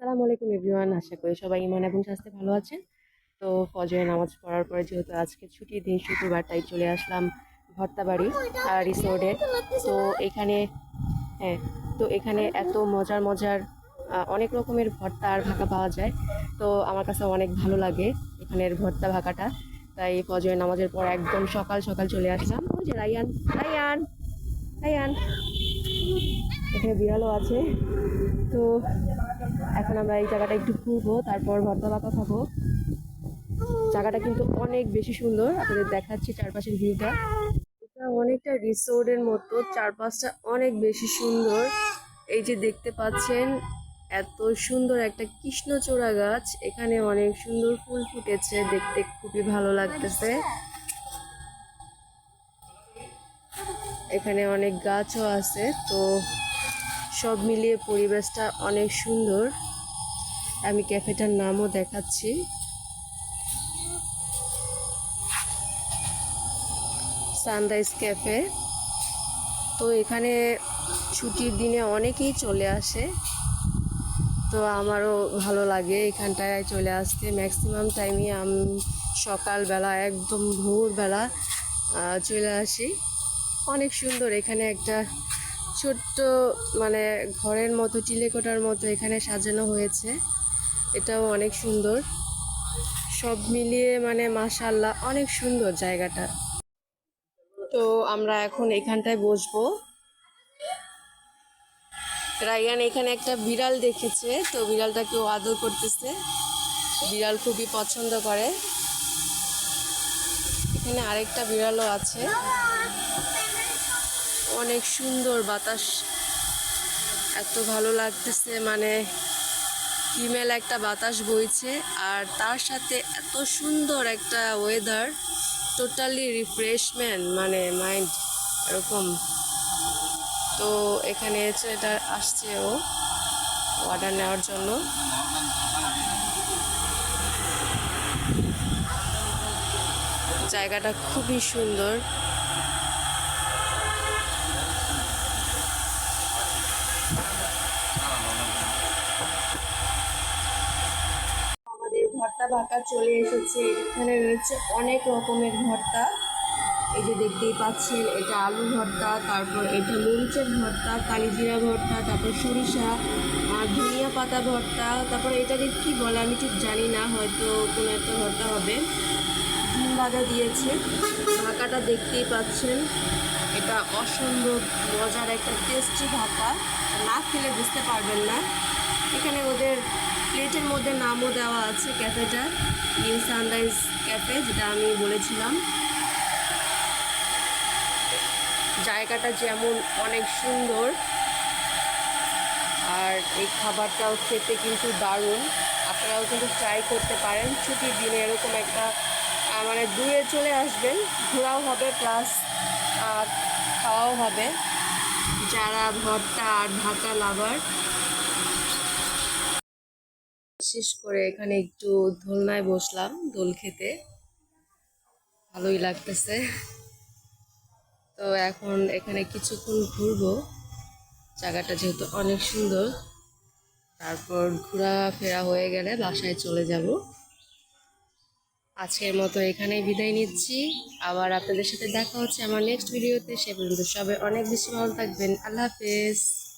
আসসালামু আলাইকুম এভরিওয়ান, আশা করি সবাই ইমান এবং স্বাস্থ্যে ভালো আছেন। তো ফজরের নামাজ পড়ার পরে যেহেতু আজকে ছুটির দিন, শুক্রবার, তাই চলে আসলাম ভর্তাবাড়ি রিসোর্টে। তো এখানে হ্যাঁ তো এখানে এত মজার মজার অনেক রকমের ভর্তা আর ভাকা পাওয়া যায়। তো আমার কাছে অনেক ভালো লাগে এখানের ভর্তা ভাকাটা। তাই ফজরের নামাজের পর একদম সকাল সকাল চলে আসলাম। ওই যে রায়ান রায়ান রায়ান। এখানে বিড়ালও আছে। তো এখন আমরা এই জায়গাটা একটু ঘুরবো, তারপর ভর্তা ভাকা খাব জায়গাটা কিন্তু অনেক বেশি সুন্দর, আপনাদের দেখাচ্ছি চারপাশের ভিউটা এটা অনেকটা রিসোর্টের মতো, চারপাশটা অনেক বেশি সুন্দর। এই যে দেখতে পাচ্ছেন, এত সুন্দর একটা কৃষ্ণচূড়া গাছ, এখানে অনেক সুন্দর ফুল ফুটেছে, দেখতে খুবই ভালো লাগতেছে। এখানে অনেক গাছও আছে, তো সব মিলিয়ে পরিবেশটা অনেক সুন্দর। আমি ক্যাফেটার নামও দেখাচ্ছি। Sunrise Cafe. তো এখানে ছুটির দিনে অনেকেই চলে আসে। তো আমারও ভালো লাগে এখানটায় চলে আসতে। ম্যাক্সিমাম টাইমে আমি সকালবেলা, একদম ভোরবেলা চলে আসি। অনেক সুন্দর এখানে একটা ছোট্ট মানে ঘরের মতো টিলেকোটার মতো এখানে সাজানো হয়েছে। এটাও অনেক সুন্দর। সব মিলিয়ে মানে মাশাল্লাহ অনেক সুন্দর জায়গাটা। তো আমরা এখন এখানটায় বসবো। রায়ান এখানে একটা বিড়াল দেখেছে, তো বিড়ালটাকে ও আদর করতেছে। বিড়াল খুবই পছন্দ করে। এখানে আরেকটা বিড়ালও আছে। অনেক সুন্দর বাতাস। এত ভালো লাগতেছে মানে ফিমেল একটা বাতাস বইছে, আর তার সাথে এত সুন্দর একটা ওয়েদার টোটালি রিফ্রেশমেন্ট মানে মাইন্ড এরকম। তো এখানে এটা আসছে ও অর্ডার নেওয়ার জন্য। জায়গাটা খুবই সুন্দর। ভাকা চলে এসেছে। এখানে রয়েছে অনেক রকমের ভর্তা। এই যে দেখতেই পাচ্ছেন, এটা আলু ভর্তা, তারপর এটা মরিচের ভর্তা, কালিজিরা ভর্তা, তারপর সরিষা, আর ধনিয়া পাতা ভর্তা, তারপর এটাকে কি বলে আমি ঠিক জানি না, হয়তো কোনো একটা ভর্তা হবে। ডিম ভাজা দিয়েছে। ঢাকাটা দেখতেই পাচ্ছেন, এটা অসম্ভব মজার একটা টেস্টি ঢাকা না খেলে বুঝতে পারবেন না। এখানে ওদের প্লেটের মধ্যে নামও দেওয়া আছে ক্যাফেটার, নিউ সানরাইজ ক্যাফে, যেটা আমি বলেছিলাম। জায়গাটা যেমন অনেক সুন্দর, আর এই খাবারটাও খেতে কিন্তু দারুণ। আপনারাও কিন্তু ট্রাই করতে পারেন, ছুটির দিনে এরকম একটা মানে দূরে চলে আসবেন, ঘোরাও হবে প্লাস খাওয়াও হবে। যারা ভর্তা আর ঢাকা লাভার শেষ করে এখানে একটু দোলনায় বসলাম, দোল খেতে। ভালোই লাগতেছে। তো এখন এখানে কিছুক্ষণ ঘুরবো। জায়গাটা যেহেতু অনেক সুন্দর, তারপর ঘোরাফেরা হয়ে গেলে বাসায় চলে যাব। আজকের মতো এখানেই বিদায় নিচ্ছি। আবার আপনাদের সাথে দেখা হচ্ছে আমার নেক্সট ভিডিওতে সে পর্যন্ত সবাই অনেক বেশি ভালো থাকবেন। আল্লাহ হাফেজ।